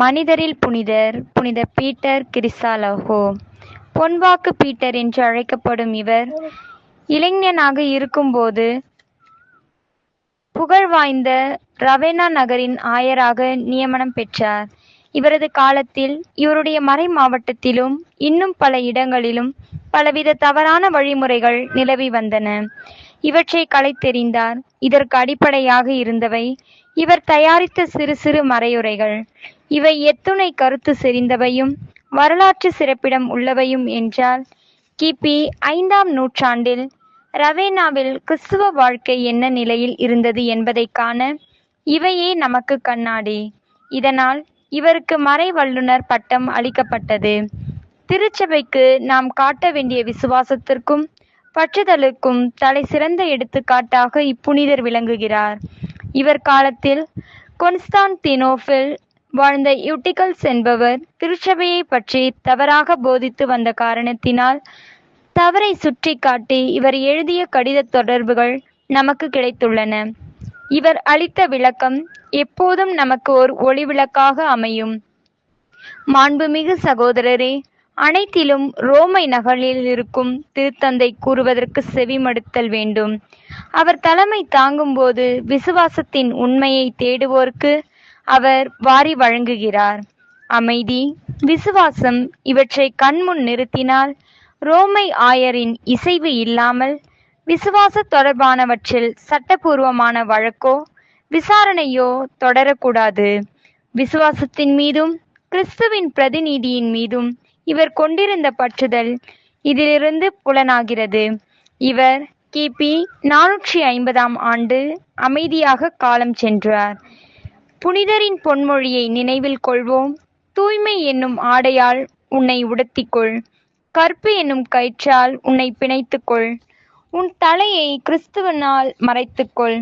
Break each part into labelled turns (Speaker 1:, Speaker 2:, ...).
Speaker 1: மனிதரில் புனிதர் புனித பீட்டர் கிரிசாலஹோ பொன்வாக்கு பீட்டர் என்று அழைக்கப்படும் இவர் இளைஞனாக இருக்கும்போது புகழ்வாய்ந்த ரவேனா நகரின் ஆயராக நியமனம் பெற்றார். இவரது காலத்தில் இவருடைய மறை மாவட்டத்திலும் இன்னும் பல இடங்களிலும் பலவித தவறான வழிமுறைகள் நிலவி வந்தன. இவற்றை களைத்தெறிந்தார். இதற்கு அடிப்படையாக இருந்தவை இவர் தயாரித்த சிறு சிறு மறையுரைகள் இவை எத்துணை கருத்து செறிந்தவையும் வரலாற்று சிறப்பிடம் உள்ளவையும் என்றால் கிபி ஐந்தாம் நூற்றாண்டில் ரவேனாவில் கிறிஸ்துவ வாழ்க்கை என்ன நிலையில் இருந்தது என்பதைக் காண இவையே நமக்கு கண்ணாடி. இதனால் இவருக்கு மறை வல்லுநர் பட்டம் அளிக்கப்பட்டது. திருச்சபைக்கு நாம் காட்ட வேண்டிய விசுவாசத்திற்கும் பற்றுதலுக்கும் தலை சிறந்த எடுத்துக்காட்டாக இப்புனிதர் விளங்குகிறார். இவர் காலத்தில் கொன்ஸ்டான்டினோபில் வாழ்ந்த யூட்டிகல்ஸ் என்பவர் திருச்சபையை பற்றி தவறாக போதித்து வந்த காரணத்தினால் தவறை சுற்றி காட்டி இவர் எழுதிய கடித தொடர்புகள் நமக்கு கிடைத்துள்ளன. இவர் அளித்த விளக்கம் எப்போதும் நமக்கு ஒரு ஒளிவிளக்காக அமையும். மாண்புமிகு சகோதரரே அனைத்திலும் ரோமை நகரில் இருக்கும் திருத்தந்தை கூறுவதற்கு செவிமடுத்தல் வேண்டும். அவர் தலைமை தாங்கும்போது விசுவாசத்தின் உண்மையை தேடுவோருக்கு அவர் வாரி வழங்குகிறார். அமைதி விசுவாசம் இவற்றை கண்முன் நிறுத்தினால் ரோமை ஆயரின் இசைவு இல்லாமல் விசுவாச தொடர்பானவற்றில் சட்டபூர்வமான வழக்கோ விசாரணையோ தொடரக்கூடாது. விசுவாசத்தின் மீதும் கிறிஸ்துவின் பிரதிநிதியின் மீதும் இவர் கொண்டிருந்த பற்றுதல் இதிலிருந்து புலனாகிறது. இவர் கிபி நானூற்றி ஐம்பதாம் ஆண்டு அமைதியாக காலம் சென்றார். புனிதரின் பொன்மொழியை நினைவில் கொள்வோம். தூய்மை என்னும் ஆடையால் உன்னை உடுத்திக்கொள். கற்பு என்னும் கயிற்றால் உன்னை பிணைத்துக்கொள். உன் தலையை கிறிஸ்துவனால் மறைத்துக்கொள்.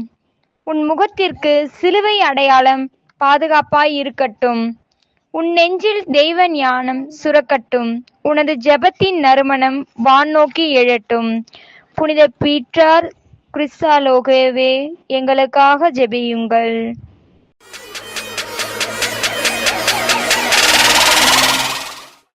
Speaker 1: உன் முகத்திற்கு சிலுவை அடையாளம் பாதுகாப்பாய் இருக்கட்டும். உன் நெஞ்சில் தெய்வ ஞானம் சுரக்கட்டும். உனது ஜெபத்தின் நறுமணம் வான் நோக்கி எழட்டும். புனித பீற்றார் கிறிஸ்தாலோகவே எங்களுக்காக ஜெபியுங்கள்.